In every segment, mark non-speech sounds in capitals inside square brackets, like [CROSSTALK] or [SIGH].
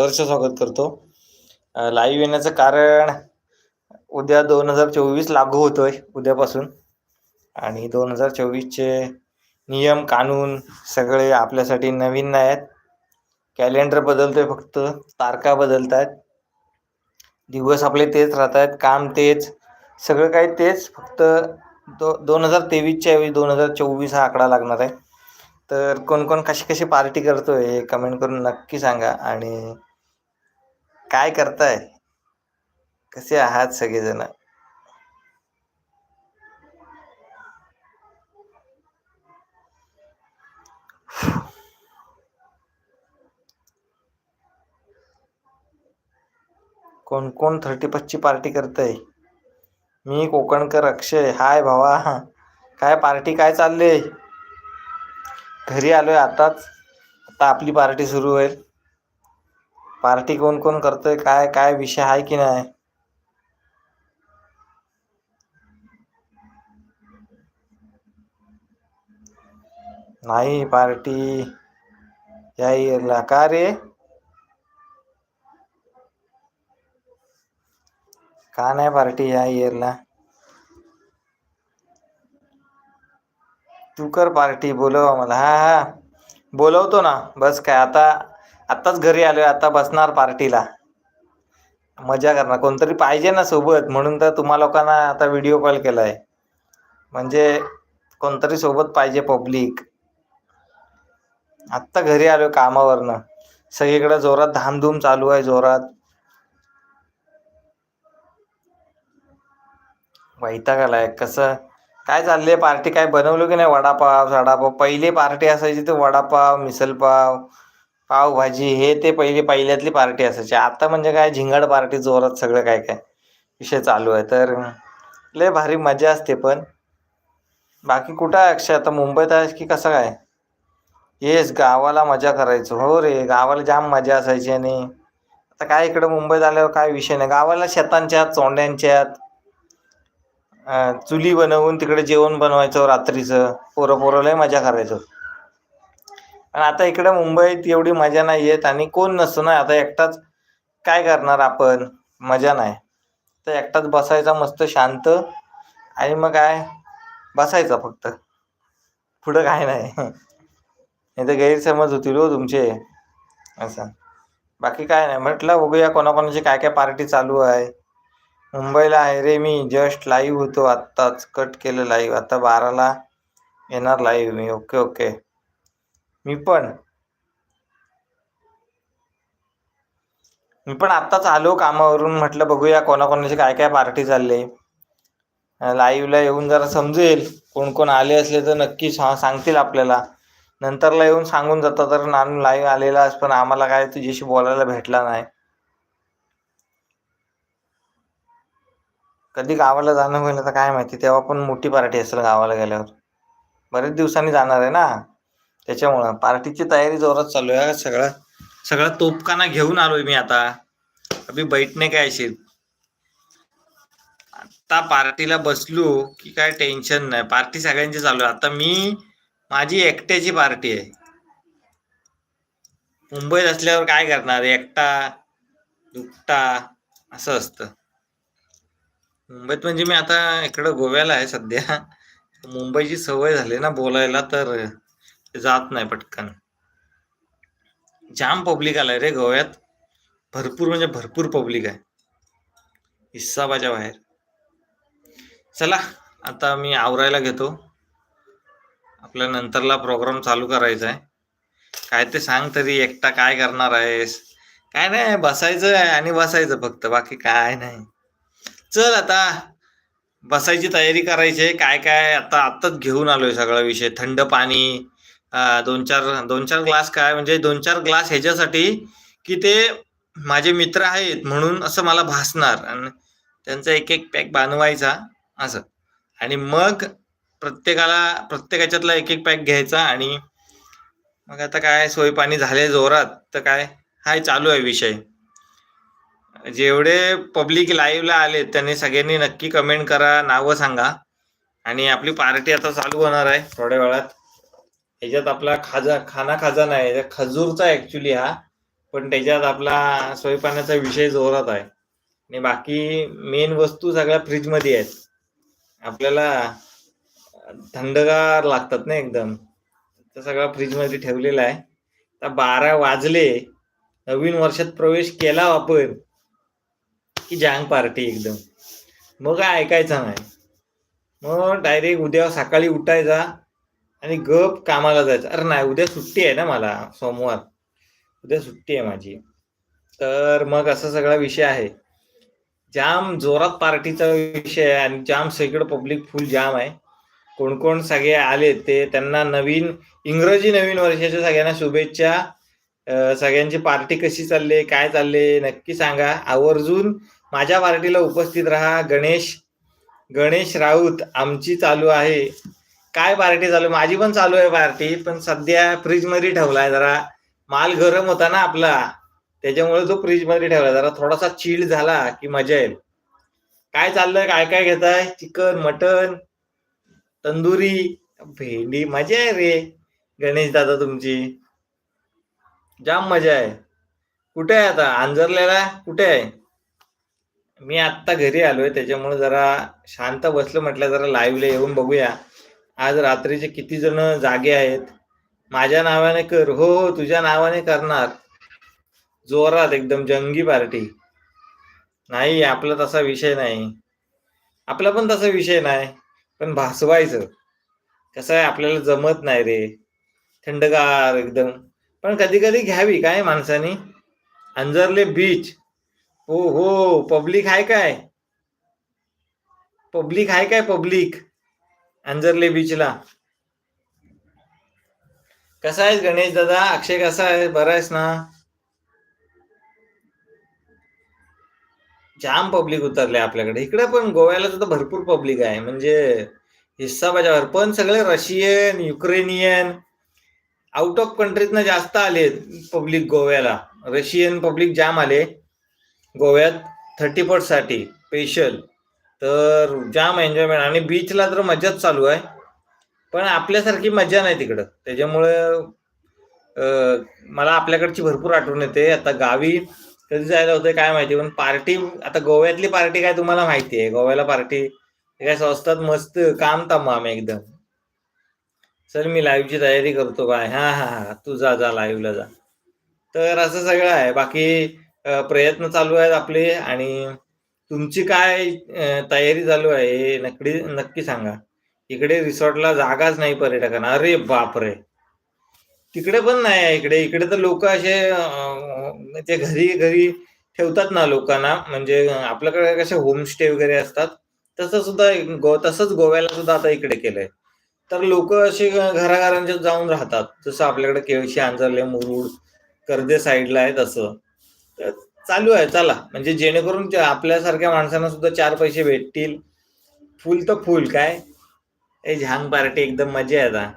सहर्ष स्वागत करतो. लाईव्ह येण्याचं कारण उद्या दोन हजार चोवीस लागू होतोय उद्यापासून. आणि दोन हजार चोवीसचे नियम कानून सगळे आपल्यासाठी नवीन नाही आहेत. कॅलेंडर बदलतोय फक्त तारखा बदलत आहेत दिवस आपले तेच राहत आहेत काम तेच सगळं काही तेच. फक्त दो दोन हजार तेवीसच्या ऐवजी दोन हजार चोवीस हा आकडा लागणार आहे. तर कोण कोण कशी कशी पार्टी करतोय हे कमेंट करून नक्की सांगा. आणि काय करताय? कसे आहात सगळेजण? कोण कोण थर्टी फर्स्टची पार्टी करतंय? मी कोकणकर अक्षय. हाय भावा. काय पार्टी काय चालले घरी आलोय आताच. आता आपली पार्टी सुरू होईल. पार्टी कोण कोण करतोय, काय काय विषय आहे की नाही? नाही पार्टी. या इयरला का रे? का नाही पार्टी या इयरला? तू कर पार्टी, बोलव मला हा हा. बोलवतो ना, बस काय, आता आत्ताच घरी आलोय आता बसणार पार्टीला. मजा करणार कोणतरी पाहिजे ना सोबत म्हणून तर तुम्हा लोकांना आता व्हिडिओ कॉल केला आहे म्हणजे कोणतरी सोबत पाहिजे पब्लिक आत्ता घरी आलोय कामावरनं. सगळीकडे जोरात धामधूम चालू आहे जोरात. वैताग आलाय कसं? काय चाललंय पार्टी? काय बनवलं की नाही? वडापाव सडापाव पहिले पार्टी असायची तर वडापाव मिसळपाव. पावभाजी हे ते पहिले पहिल्यातली पार्टी असायची. आता म्हणजे काय? झिंगाड पार्टी जोरात सगळं काय काय विषय चालू आहे. तर लय भारी मजा असते पण. बाकी कुठं आहे अक्षय? आता मुंबईत आहेस की कसं काय? येस गावाला मजा करायचो. हो रे गावाला जाम मजा असायची आणि आता काय इकडं मुंबईत आल्यावर काय विषय नाही. गावाला शेतांच्या चोंड्यांच्यात चुली बनवून तिकडे जेवण बनवायचो रात्रीचं. पोरं पोरं लय मजा करायचो. आणि आता इकडे मुंबईत एवढी मजा नाही येत आणि कोण नसतो ना आता एकटाच काय करणार आपण? मजा नाही. तर एकटाच बसायचा मस्त शांत आणि मग काय? बसायचा फक्त. पुढं काय नाही. नाही तर गैरसमज होतील हो तुमचे. असं. बाकी काय नाही. म्हटलं बघूया कोणाकोणाची काय काय पार्टी चालू आहे. मुंबईला आहे रे मी. जस्ट लाईव्ह होतो आत्ताच. कट केलं लाईव्ह आता बाराला येणार लाईव्ह मी. ओके ओके मी पण. मी पण आत्ताच आलो कामावरून म्हटलं बघूया कोणाकोणाचे काय काय पार्टी चालले. लाईव्हला येऊन जरा समजेल कोण कोण आले असले तर नक्की सांगतील आपल्याला. नंतरला येऊन सांगून जातात तर नानू लाईव्ह आलेला पण आम्हाला काय तुझ्याशी बोलायला भेटला नाही. कधी गावाला जाणं होईल आता काय माहिती तेव्हा पण मोठी पार्टी असेल गावाला गेल्यावर. बरेच दिवसांनी जाणार आहे ना? त्याच्यामुळं पार्टीची तयारी जोरात चालू आहे सगळं सगळा तोपकाना घेऊन आलोय मी आता. अभि बैठणे काय असेल? आता पार्टीला बसलो की काय टेन्शन नाही. पार्टी सगळ्यांची चालू आहे. आता मी माझी एकट्याची पार्टी आहे. मुंबईत असल्यावर काय करणार? एकटा दुकटा असं असतं. मुंबईत म्हणजे मी आता इकडं गोव्याला आहे सध्या. मुंबईची सवय झाली ना बोलायला तर जात नाही पटकन. जाम पब्लिक आलाय रे गोव्यात. भरपूर म्हणजे भरपूर पब्लिक आहे. हिस्साबाच्या बाहेर. चला आता मी आवरायला घेतो. आपल्या नंतरला प्रोग्राम चालू करायचा आहे काय ते सांग तरी एकटा काय करणार आहेस? काय नाही बसायचं आहे आणि बसायचं फक्त बाकी काय नाही. चल आता बसायची तयारी करायची आहे. काय काय आता आत्ताच घेऊन आलोय सगळा विषय. थंड पाणी दोन चार दोन चार ग्लास काय म्हणजे दोन चार ग्लास ह्याच्यासाठी की ते माझे मित्र आहेत म्हणून असं मला भासणार. आणि त्यांचा एक एक पॅक बनवायचा असं. आणि मग प्रत्येकाला प्रत्येकाच्यातला एक एक पॅक घ्यायचा आणि मग आता काय सोय पाणी झाले जोरात तर काय हाय चालू आहे विषय. जेवढे पब्लिक लाईव्हला आले त्यांनी सगळ्यांनी नक्की कमेंट करा नावं सांगा. आणि आपली पार्टी आता चालू होणार आहे थोड्या वेळात. ह्याच्यात आपला खाजा खाना खजाना आहे खजूरचा ऍक्च्युली हा पण त्याच्यात आपला स्वयंपाण्याचा विषय जोरात आहे. आणि बाकी मेन वस्तू सगळ्या फ्रीजमध्ये आहेत. आपल्याला थंडगार लागतात ना एकदम. तर सगळा फ्रीजमध्ये ठेवलेला आहे. आता बारा वाजले. नवीन वर्षात प्रवेश केला आपण. की जांग पार्टी एकदम. मग काय ऐकायचं नाही. मग डायरेक्ट उद्या सकाळी उठायचा. आणि गप कामाला जायचं. अरे नाही उद्या सुट्टी आहे ना मला सोमवार. उद्या सुट्टी आहे माझी. तर मग असा सगळा विषय आहे. जाम जोरात पार्टीचा विषय आहे आणि जाम सगळं पब्लिक फुल जाम आहे. कोण कोण सगळे आले ते त्यांना नवीन इंग्रजी नवीन वर्षाच्या सगळ्यांना शुभेच्छा. सगळ्यांची पार्टी कशी चालली काय चालले नक्की सांगा. आवर्जून माझ्या पार्टीला उपस्थित राहा गणेश गणेश राऊत आमची चालू आहे. काय पार्टी चालू आहे? माझी पण चालू आहे पार्टी पण सध्या फ्रीजमध्ये ठेवलाय जरा. माल गरम होता ना आपला त्याच्यामुळे तो फ्रीजमध्ये ठेवला जरा थोडासा चिल्ड झाला की मजा येईल. काय चाललंय? काय काय घेताय? चिकन मटन तंदुरी भेंडी मजा आहे रे. गणेश दादा तुमची. जाम मजा आहे. कुठे आहे आता? आंजरलेला कुठे आहे? मी आत्ता घरी आलोय त्याच्यामुळे जरा शांत बसलो म्हटलं जरा लाईव्हला येऊन बघूया. आज रात्रीचे किती जण जागे आहेत? माझ्या नावाने कर. हो हो तुझ्या नावाने करणार. जोरात एकदम जंगी पार्टी. नाही आपला तसा विषय नाही. आपला पण तसा विषय नाही पण भासवायचं. कसं आहे आपल्याला जमत नाही रे. थंडगार एकदम. पण कधी कधी घ्यावी काय माणसानी? अंजरले बीच हो हो पब्लिक आहे काय? पब्लिक आहे काय पब्लिक? अंजरले बीचला. कसा आहेस गणेश दादा? अक्षय कसा आहे? बरा आहेस ना? जाम पब्लिक उतरले आपल्याकडे. इकडे पण गोव्याला तर भरपूर पब्लिक आहे. म्हणजे हिस्सा बजावर पण सगळे रशियन युक्रेनियन आउट ऑफ कंट्रीतनं जास्त आले पब्लिक गोव्याला. रशियन पब्लिक जाम आले. गोव्यात थर्टी फर्स्टसाठी. स्पेशल तर जाम एन्जॉयमेंट आणि बीचला तर मजाच चालू आहे. पण आपल्यासारखी मजा नाही तिकडं. त्याच्यामुळे मला आपल्याकडची भरपूर आठवण येते. आता गावी कधी जायला होतं काय माहिती पण पार्टी आता गोव्यातली पार्टी काय तुम्हाला माहिती आहे? गोव्याला पार्टी काय स्वस्तात मस्त काम तमाम एकदम. सर मी लाईव्हची तयारी करतो. काय हा हा हा. तू जा जा लाईव्हला जा. तर असं सगळं आहे. बाकी प्रयत्न चालू आहेत आपले आणि तुमची काय तयारी चालू आहे? हे नक्की नक्की सांगा. इकडे रिसॉर्टला जागाच नाही पर्यटकांना. अरे बापरे! तिकडे पण नाही आहे इकडे. इकडे तर लोक असे ते घरी घरी ठेवतात ना लोकांना. म्हणजे आपल्याकडे कसे होमस्टे वगैरे असतात. तसं सुद्धा गो तसंच गोव्याला सुद्धा आता इकडे केलंय. तर लोक असे घराघरांच्या जाऊन राहतात. जसं आपल्याकडे केळशी आंजरले मुरुड कर्दे साईडला आहे तसं तर चालू आहे चला. म्हणजे जेणेकरून आपल्यासारख्या माणसांना सुद्धा चार पैसे भेटतील. फुल तर फुल काय? ए झांग पार्टी एकदम मजा आहे आता.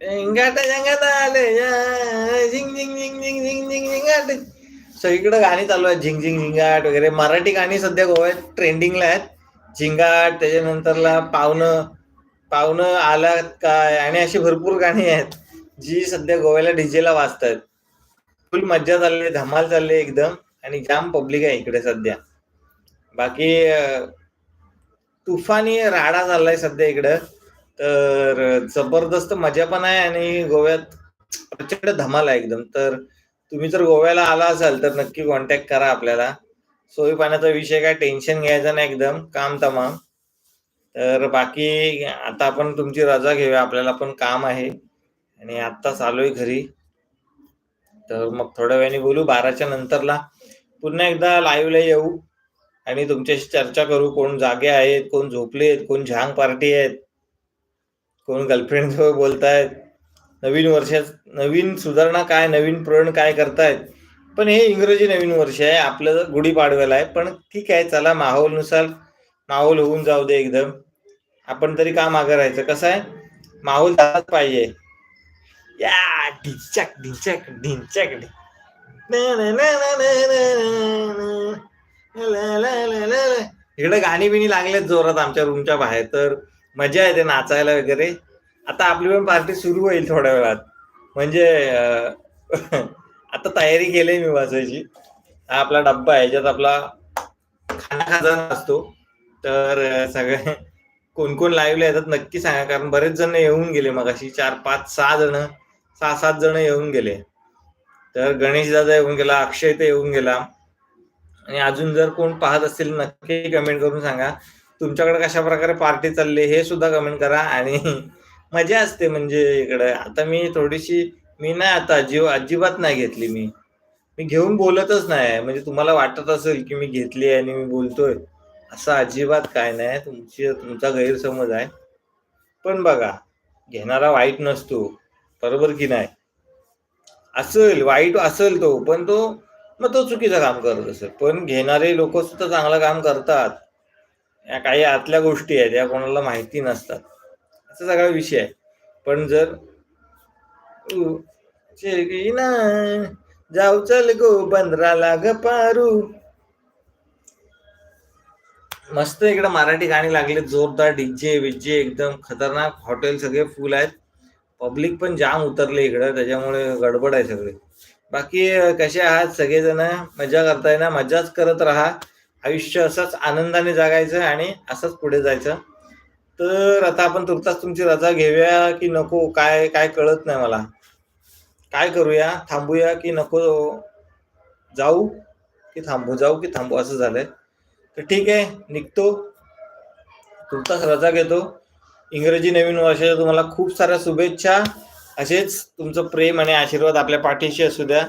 झिंगाट झंगाट आले. या, झिंग झिंग झिंग झिंग झिंग झिंग झिंगाट. सगळीकडे गाणी चालू आहेत. झिंग झिंग झिंगाट वगैरे. मराठी गाणी सध्या गोव्यात ट्रेंडिंगला आहेत. झिंगाट त्याच्यानंतरला पाहुणं पाहुणं आला काय? आणि अशी भरपूर गाणी आहेत. जी सध्या गोव्याला डीजेला वाजतात फुल मज्जा चालली धमाल चालली एकदम आणि जाम पब्लिक आहे इकडे सध्या. बाकी तुफानी राडा चाललाय सध्या इकडं. तर जबरदस्त मजा पण आहे आणि गोव्यात प्रचंड धमाल आहे एकदम. तर तुम्ही जर गोव्याला आला असाल तर नक्की कॉन्टॅक्ट करा आपल्याला. सोयी पाण्याचा विषय काय टेन्शन घ्यायचं नाही एकदम काम तमाम. तर बाकी आता आपण तुमची रजा घेऊया आपल्याला पण काम आहे. आणि आत्ताच आलोय घरी. तर मग थोड्या वेळाने बोलू बाराच्या नंतरला पुन्हा एकदा लाईव्हला येऊ आणि तुमच्याशी चर्चा करू कोण जागे आहेत कोण झोपले आहेत कोण झांग पार्टी आहेत कोण गर्लफ्रेंड सोबत [LAUGHS] बोलतायत नवीन वर्षात नवीन सुधारणा काय नवीन प्रण काय करतायत. पण हे इंग्रजी नवीन वर्ष आहे आपलं गुढीपाडव्याला आहे पण ठीक आहे चला माहोलनुसार माहोल होऊन जाऊ दे एकदम. आपण तरी का मागं राहायचं? कसं आहे? माहोल झालाच पाहिजे. या ढिंचक ढिंचक ढिंचक इकडे गाणी बिणी लागलेच जोरात आमच्या रूमच्या बाहेर तर मजा येते नाचायला वगैरे. आता आपली पण पार्टी सुरू होईल थोड्या वेळात. म्हणजे [LAUGHS] आता तयारी केली मी वाचायची हा आपला डब्बा आहे ज्यात आपला खाना खाजा असतो. तर सगळे कोण कोण लाईव्ह येतात नक्की सांगा कारण बरेच जण येऊन गेले मग अशी चार पाच सहा जण सहा सात जण येऊन गेले. तर गणेश दादा येऊन गेला अक्षय तर येऊन गेला. आणि अजून जर कोण पाहत असतील नक्की कमेंट करून सांगा. तुमच्याकडे कशा प्रकारे पार्टी चालली हे सुद्धा कमेंट करा. आणि [LAUGHS] मजा असते म्हणजे इकडे. आता मी थोडीशी मी नाही आता अजिब अजिबात नाही घेतली मी. मी घेऊन बोलतच नाही. म्हणजे तुम्हाला वाटत असेल की मी घेतली आणि मी बोलतोय. असं अजिबात काय नाही. तुमची तुमचा गैरसमज आहे. पण बघा घेणारा वाईट नसतो. बरोबर की नाही? असेल वाईट असेल तो पण तो मग तो चुकीचं काम करत असेल. पण घेणारे लोक सुद्धा चांगलं काम करतात. या काही आतल्या गोष्टी आहेत या कोणाला माहिती नसतात. असा सगळा विषय आहे. पण जर ना जाऊ चल गो बंदराला ग पारू. मस्त इकडे मराठी गाणी लागले जोरदार डीजे विजे एकदम खतरनाक. हॉटेल सगळे फुल आहेत. पब्लिक पण जाम उतरले इकडं त्याच्यामुळे गडबड आहे सगळे. बाकी कसे आहात सगळेजण? मजा करताय ना? मजाच करत राहा. आयुष्य असंच आनंदाने जगायचं आणि असंच पुढे जायचं. तर आता आपण तुर्तास तुमची रजा घेऊया की नको? काय काय कळत नाही मला. काय करूया? थांबूया की नको? जाऊ की थांबू? जाऊ की थांबू? असं झालंय. तर ठीक आहे निघतो. तुर्तास रजा घेतो. इंग्रजी नवीन वर्षाच्या तुम्हाला खूप साऱ्या शुभेच्छा. असेच तुमचं प्रेम आणि आशीर्वाद आपल्या पाठीशी असू द्या.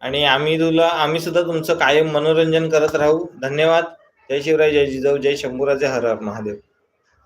आणि आम्ही तुला आम्ही सुद्धा तुमचं कायम मनोरंजन करत राहू. धन्यवाद. जय शिवराय जय जिजाऊ जय शंभूराजे हर हर महादेव.